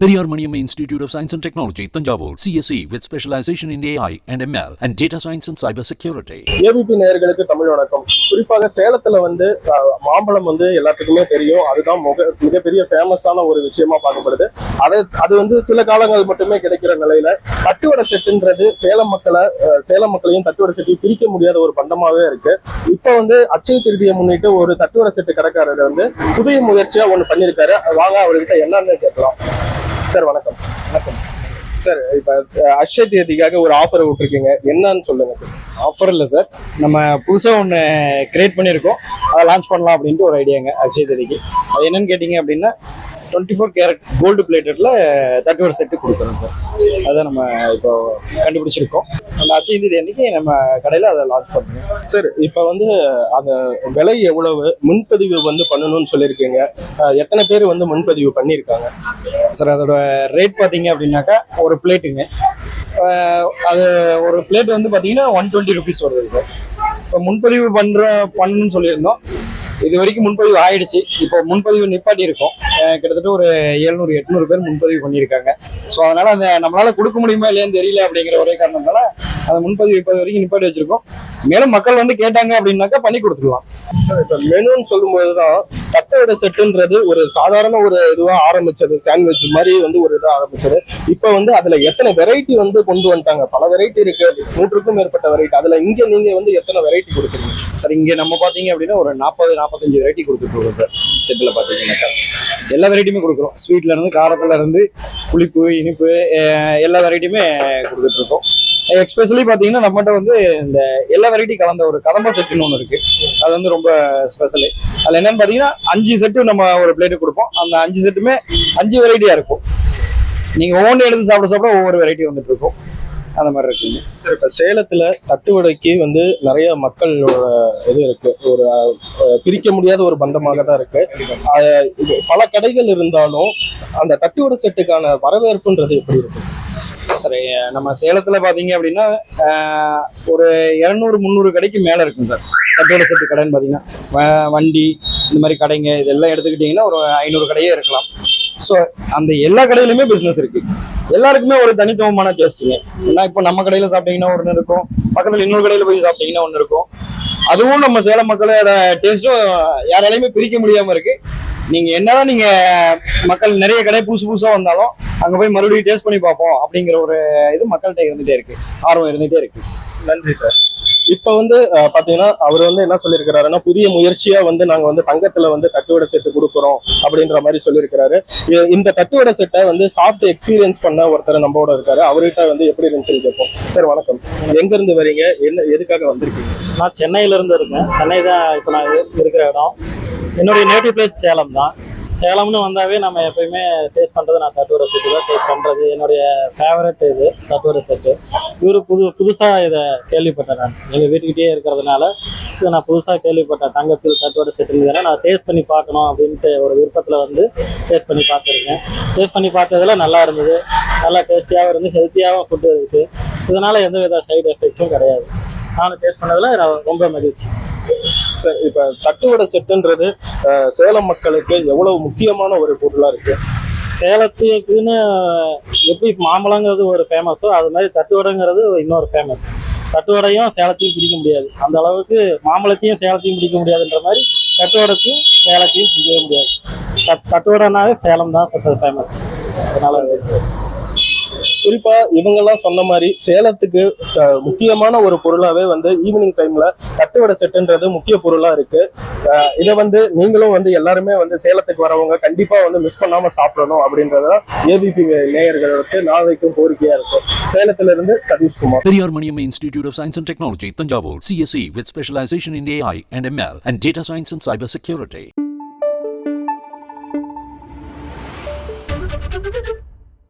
Periyar Maniam institute of science and technology Thanjavur CSC with specialisation in AI and ML and data science and cyber security ABP நேர்களுக்கு தமிழ் வணக்கம். குறிப்பாக சேலத்துல வந்து மாம்பழம் வந்து எல்லாத்துக்குமே தெரியும். அதுதான் முக மிகப்பெரிய ஃபேமஸான ஒரு விஷயமா பார்க்கப்படுது. அது அது வந்து சில காலங்கள் மட்டுமே கிடைக்கிற நிலையில தட்டுவடை செட்டுன்றது சேலம் மக்களை சேலம் மக்களையும் தட்டுவடை செட்டையும் பிரிக்க முடியாத ஒரு பண்டமாவே இருக்கு. இப்போ வந்து அச்சய திருதியை முன்னிட்டு ஒரு தட்டுவடை செட்டு கடைக்காரர் வந்து புதிய முயற்சியா ஒன்று பண்ணியிருக்காரு. வாங்க அவர்கிட்ட என்னன்னு கேட்கலாம். சார் வணக்கம். வணக்கம். சார் இப்போ அக்ஷய தேதிக்காக ஒரு ஆஃபர் விட்டுருக்கீங்க. என்னன்னு சொல்லுங்க ஆஃபர் இல்லை சார். நம்ம புதுசாக ஒன்று கிரியேட் பண்ணியிருக்கோம். அதை லான்ச் பண்ணலாம் அப்படின்ட்டு ஒரு ஐடியாங்க அக்ஷய தேதிக்கு. அது என்னன்னு கேட்டிங்க அப்படின்னா டுவெண்ட்டி ஃபோர் கேரட் கோல்டு பிளேட்டடில் தட்டுவடை செட்டு கொடுக்குறோம் சார் அதை நம்ம இப்போ கண்டுபிடிச்சிருக்கோம். அந்த அச்சய தேதி அன்னைக்கு நம்ம கடையில் அதை லான்ச் பண்ணுறோம். சார் இப்போ வந்து அந்த விலை எவ்வளவு? முன்பதிவு வந்து பண்ணணும்னு சொல்லியிருக்கீங்க. எத்தனை பேர் வந்து முன்பதிவு பண்ணியிருக்காங்க? சார் அதோட ரேட் பார்த்தீங்க அப்படின்னாக்கா ஒரு பிளேட்டுங்க அது ஒரு பிளேட் வந்து பார்த்தீங்கன்னா ஒன் டுவெண்ட்டி ருபீஸ் வருது சார் இப்போ முன்பதிவு பண்ணுற பண்ணணும்னு சொல்லியிருந்தோம். இது வரைக்கும் முன்பதிவு ஆயிடுச்சு. இப்போ முன்பதிவு நிப்பாட்டி இருக்கோம். கிட்டத்தட்ட ஒரு எழுநூறு எட்நூறு பேர் முன்பதிவு பண்ணியிருக்காங்க. ஸோ அதனால அந்த நம்மளால கொடுக்க முடியுமா இல்லையான்னு தெரியல அப்படிங்கிற ஒரே காரணத்தால அதை முன்பதிவு இப்போ வரைக்கும் நிப்பாட்டி வச்சிருக்கோம். மேலும் மக்கள் வந்து கேட்டாங்க அப்படின்னாக்கா பண்ணி கொடுத்துடலாம். இப்போ மெனுன்னு சொல்லும்போது தான் தட்டோட செட்டுன்றது ஒரு சாதாரண ஒரு இதுவா ஆரம்பிச்சது சாண்ட்விச் மாதிரி வந்து ஒரு இதாக ஆரம்பிச்சது. இப்போ வந்து அதுல எத்தனை வெரைட்டி வந்து கொண்டு வந்துட்டாங்க? பல வெரைட்டி இருக்கு. நூற்றுக்கும் மேற்பட்ட வெரைட்டி அதுல இங்க நீங்க வந்து எத்தனை வெரைட்டி கொடுக்குறீங்க? சார் இங்கே நம்ம பார்த்தீங்க அப்படின்னா ஒரு நாற்பது நாற்பத்தஞ்சு வெரைட்டி கொடுத்துட்ருக்கோம் சார். செட்டில் பார்த்தீங்கன்னாக்கா எல்லா வெரைட்டியுமே கொடுக்குறோம். ஸ்வீட்ல இருந்து காரத்துல இருந்து புளிப்பு இனிப்பு எல்லா வெரைட்டியுமே கொடுத்துட்ருக்கோம் எக்ஸ்பெஷலி பார்த்தீங்கன்னா நம்மகிட்ட வந்து இந்த எல்லா வெரைட்டி கலந்த ஒரு கதம்ப செட்டுன்னு ஒன்று இருக்கு. அது வந்து ரொம்ப ஸ்பெஷலு அதில் என்னன்னு பார்த்தீங்கன்னா அஞ்சு செட்டு நம்ம ஒரு பிளேட்டு கொடுப்போம். அந்த அஞ்சு செட்டுமே அஞ்சு வெரைட்டியாக இருக்கும். நீங்கள் ஒவ்வொன்று எடுத்து சாப்பிட சாப்பிட ஒவ்வொரு வெரைட்டி வந்துட்டு இருக்கும். அந்த மாதிரி இருக்குங்க சார் இப்போ சேலத்தில் தட்டுவடைக்கு வந்து நிறைய மக்களோட இது இருக்கு. ஒரு பிரிக்க முடியாத ஒரு பந்தமாக தான் இருக்கு. இது பல கடைகள் இருந்தாலும் அந்த தட்டுவடை செட்டுக்கான வரவேற்புன்றது எப்படி இருக்கு சார் நம்ம சேலத்தில் பார்த்தீங்க அப்படின்னா ஒரு இரநூறு முந்நூறு கடைக்கு மேலே இருக்கும் சார். தட்டோட செட்டு கடைன்னு பார்த்தீங்கன்னா வண்டி இந்த மாதிரி கடைங்க இதெல்லாம் எடுத்துக்கிட்டிங்கன்னா ஒரு ஐநூறு கடையே இருக்கலாம். ஸோ அந்த எல்லா கடையிலுமே பிஸ்னஸ் இருக்கு. எல்லாருக்குமே ஒரு தனித்துவமான டேஸ்ட்டுங்க ஏன்னா இப்போ நம்ம கடையில் சாப்பிட்டீங்கன்னா ஒன்று இருக்கும். பக்கத்தில் இன்னொரு கடையில் போய் சாப்பிட்டீங்கன்னா ஒன்று இருக்கும். அதுவும் நம்ம சேலம் மக்களோட டேஸ்ட்டும் யாராலையுமே பிரிக்க முடியாமல் இருக்கு. நீங்க என்னதான் நீங்க மக்கள் நிறைய கடை புதுசு புதுசா வந்தாலும் அங்க போய் மறுபடியும் டேஸ்ட் பண்ணி பார்ப்போம் அப்படிங்கிற ஒரு இது மக்கள்கிட்ட இருந்துட்டே இருக்கு. ஆர்வம் இருந்துட்டே இருக்கு. நன்றி சார். இப்போ வந்து பாத்தீங்கன்னா அவர் வந்து என்ன சொல்லியிருக்கிறாருன்னா புதிய முயற்சியா வந்து நாங்க வந்து தங்கத்துல வந்து தட்டுவடை செட்டு கொடுக்குறோம் அப்படின்ற மாதிரி சொல்லியிருக்கிறாரு. இந்த தட்டுவடை செட்டை வந்து சாப்பிட்டு எக்ஸ்பீரியன்ஸ் பண்ண ஒருத்தர் நம்மளோட இருக்காரு. அவர்கிட்ட வந்து எப்படி இருந்துச்சுன்னு கேட்போம். சார் வணக்கம். எங்க இருந்து வரீங்க? என்ன எதுக்காக வந்திருக்கீங்க? நான் சென்னையில இருந்து இருக்கேன். சென்னை தான் இப்போ நான் இரு- இருக்கிற இடம். என்னுடைய நேட்டிவ் பிளேஸ் சேலம் தான். சேலம்னு வந்தாவே நம்ம எப்பயுமே டேஸ்ட் பண்ணுறது நான் தட்டுவடை செட்டு தான் டேஸ்ட் பண்ணுறது என்னுடைய ஃபேவரட் இது தட்டுவடை செட்டு இவர் புது புதுசாக இதை கேள்விப்பட்டேன் நான். எங்கள் வீட்டுக்கிட்டே இருக்கிறதுனால இதை நான் புதுசாக கேள்விப்பட்டேன். தங்கத்தில் தட்டுவடை செட்டுங்கிறத நான் டேஸ்ட் பண்ணி பார்க்கணும் அப்படின்ட்டு ஒரு விருப்பத்தில் வந்து டேஸ்ட் பண்ணி பார்த்துருக்கேன். டேஸ்ட் பண்ணி பார்த்ததுல நல்லா இருந்தது. நல்லா டேஸ்டியாகவும் இருந்து ஹெல்த்தியாகவும் ஃபுட்டு இருக்குது இதனால் எந்த வித சைடு எஃபெக்ட்டும் கிடையாது. நானும் டேஸ்ட் பண்ணதில் ரொம்ப மகிழ்ச்சி. சார் இப்ப தட்டுவடை செட்டுன்றது சேலம் மக்களுக்கு எவ்வளவு முக்கியமான ஒரு பொருளா இருக்கு. சேலத்துக்குன்னு எப்படி மாம்பழங்கிறது ஒரு ஃபேமஸோ அது மாதிரி தட்டுவடைங்கிறது இன்னொரு ஃபேமஸ் தட்டுவடையும் சேலத்தையும் பிடிக்க முடியாது. அந்த அளவுக்கு மாம்பழத்தையும் சேலத்தையும் பிடிக்க முடியாதுன்ற மாதிரி தட்டுவடத்தையும் சேலத்தையும் பிடிக்கவே முடியாது. தட் தட்டுவடைனாவே சேலம் தான் ஃபேமஸ் அதனால குறிப்பா இவங்கெல்லாம் சொன்ன மாதிரி சேலத்துக்கு முக்கியமான ஒரு பொருளாவே வந்து ஈவினிங் டைம்ல தட்டுவடை செட்டுன்றது முக்கிய பொருளா இருக்கு. இதை வந்து நீங்களும் வந்து எல்லாருமே வந்து சேலத்துக்கு வரவங்க கண்டிப்பா வந்து மிஸ் பண்ணாம சாப்பிடணும் அப்படின்றத ஏபிபி நேயர்களுக்கு நான் வைக்கும் கோரிக்கையா இருக்கும் சேலத்துல இருந்து Satheeshkumar. Periyar Maniam institute of science and technology Thanjavur. CSC with specialisation in AI and ML and data science and cyber security